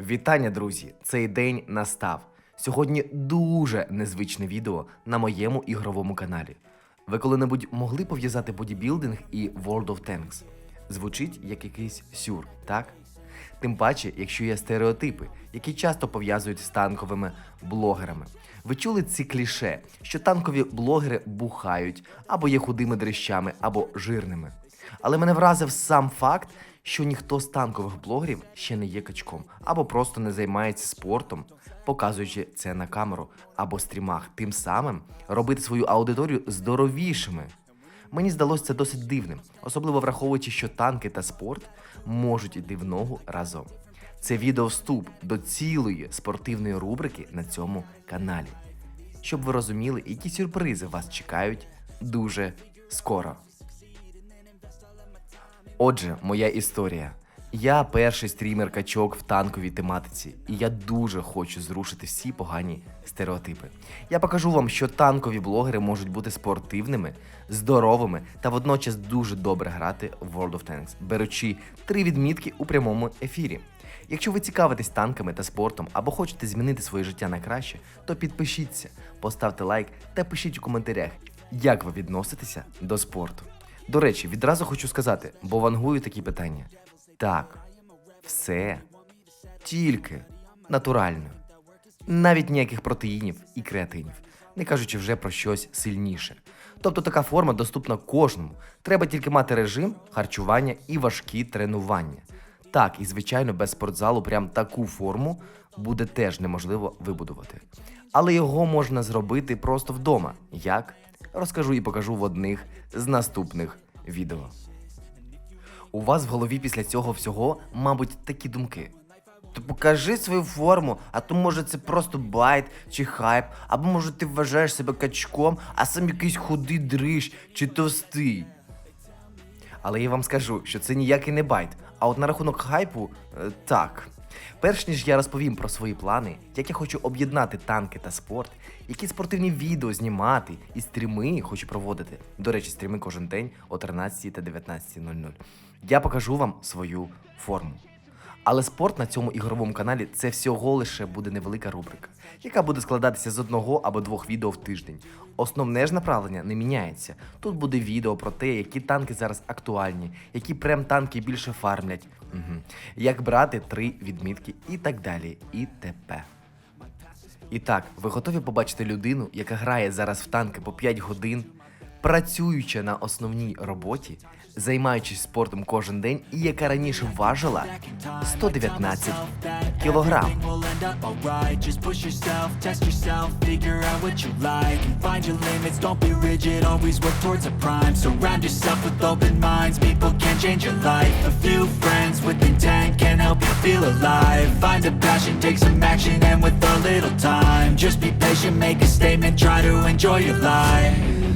Вітання, друзі! Цей день настав. Сьогодні дуже незвичне відео на моєму ігровому каналі. Ви коли-небудь могли пов'язати бодібілдинг і World of Tanks? Звучить як якийсь сюр, так? Тим паче, якщо є стереотипи, які часто пов'язують з танковими блогерами. Ви чули ці кліше, що танкові блогери бухають або є худими дрищами, або жирними. Але мене вразив сам факт, що ніхто з танкових блогерів ще не є качком, або просто не займається спортом, показуючи це на камеру або стрімах, тим самим робити свою аудиторію здоровішими. Мені здалося це досить дивним, особливо враховуючи, що танки та спорт можуть йти в ногу разом. Це відео вступ до цілої спортивної рубрики на цьому каналі. Щоб ви розуміли, які сюрпризи вас чекають дуже скоро. Отже, моя історія. Я перший стрімер качок в танковій тематиці, і я дуже хочу зрушити всі погані стереотипи. Я покажу вам, що танкові блогери можуть бути спортивними, здоровими та водночас дуже добре грати в World of Tanks, беручи три відмітки у прямому ефірі. Якщо ви цікавитесь танками та спортом або хочете змінити своє життя на краще, то підпишіться, поставте лайк та пишіть у коментарях, як ви відноситеся до спорту. До речі, відразу хочу сказати, бо вангую такі питання. Так, все тільки натурально. Навіть ніяких протеїнів і креатинів, не кажучи вже про щось сильніше. Тобто така форма доступна кожному. Треба тільки мати режим, харчування і важкі тренування. Так, і звичайно, без спортзалу прям таку форму буде теж неможливо вибудувати. Але його можна зробити просто вдома. Як? Розкажу і покажу в одних з наступних відео. У вас в голові після цього всього, мабуть, такі думки. То покажи свою форму, а то може це просто байт чи хайп, або може ти вважаєш себе качком, а сам якийсь худий дрищ чи товстий. Але я вам скажу, що це ніякий не байт. А от на рахунок хайпу, е, так. Перш ніж я розповім про свої плани, як я хочу об'єднати танки та спорт, які спортивні відео знімати і стріми хочу проводити. До речі, стріми кожен день о 13 та 19.00. Я покажу вам свою форму. Але спорт на цьому ігровому каналі це всього лише буде невелика рубрика, яка буде складатися з одного або двох відео в тиждень. Основне ж направлення не міняється. Тут буде відео про те, які танки зараз актуальні, які прем танки більше фармлять, угу. як брати три відмітки і так далі. І т.п. І так, ви готові побачити людину, яка грає зараз в танки по 5 годин, працюючи на основній роботі, займаючись спортом кожен день, і яка раніше важила 119 кілограм. just be patient, make a statement, try to enjoy your life.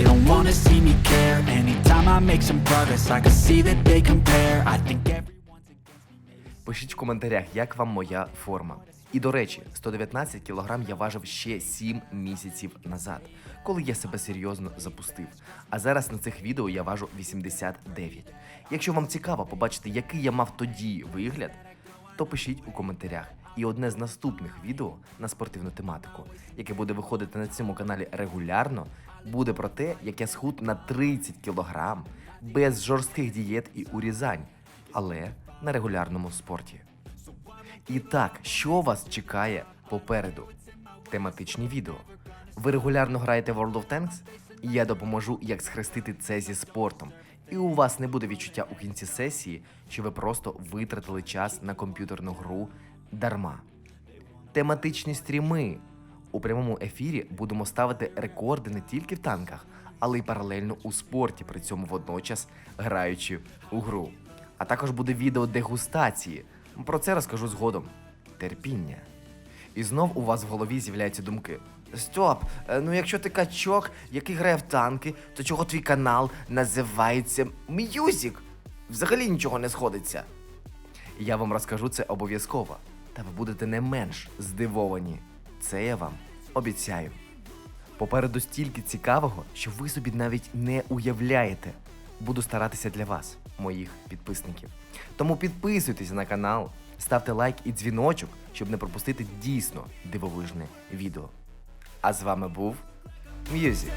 they don't wanna see me care Anytime I make some progress, I can see that they compare I think everyone's against me Пишіть в коментарях, як вам моя форма. І до речі, 119 кг я важив ще 7 місяців назад, коли я себе серйозно запустив. А зараз на цих відео я важу 89. Якщо вам цікаво побачити, який я мав тоді вигляд, то пишіть у коментарях. І одне з наступних відео на спортивну тематику, яке буде виходити на цьому каналі регулярно, буде про те, як я схуд на 30 кг без жорстких дієт і урізань, але на регулярному спорті. І так, що вас чекає попереду? Тематичні відео. Ви регулярно граєте World of Tanks? Я допоможу, як схрестити це зі спортом. І у вас не буде відчуття у кінці сесії, що ви просто витратили час на комп'ютерну гру дарма. Тематичні стріми. У прямому ефірі будемо ставити рекорди не тільки в танках, але й паралельно у спорті, при цьому водночас граючи у гру. А також буде відео дегустації. Про це розкажу згодом. Терпіння. І знов у вас в голові з'являються думки. Стоп, е, ну якщо ти качок, який грає в танки, то чого твій канал називається М'юзік? Взагалі нічого не сходиться. Я вам розкажу це обов'язково, та ви будете не менш здивовані. Це я вам обіцяю. Попереду стільки цікавого, що ви собі навіть не уявляєте. Буду старатися для вас, моїх підписників. Тому підписуйтесь на канал, ставте лайк і дзвіночок, щоб не пропустити дійсно дивовижне відео. А з вами був М'юзік.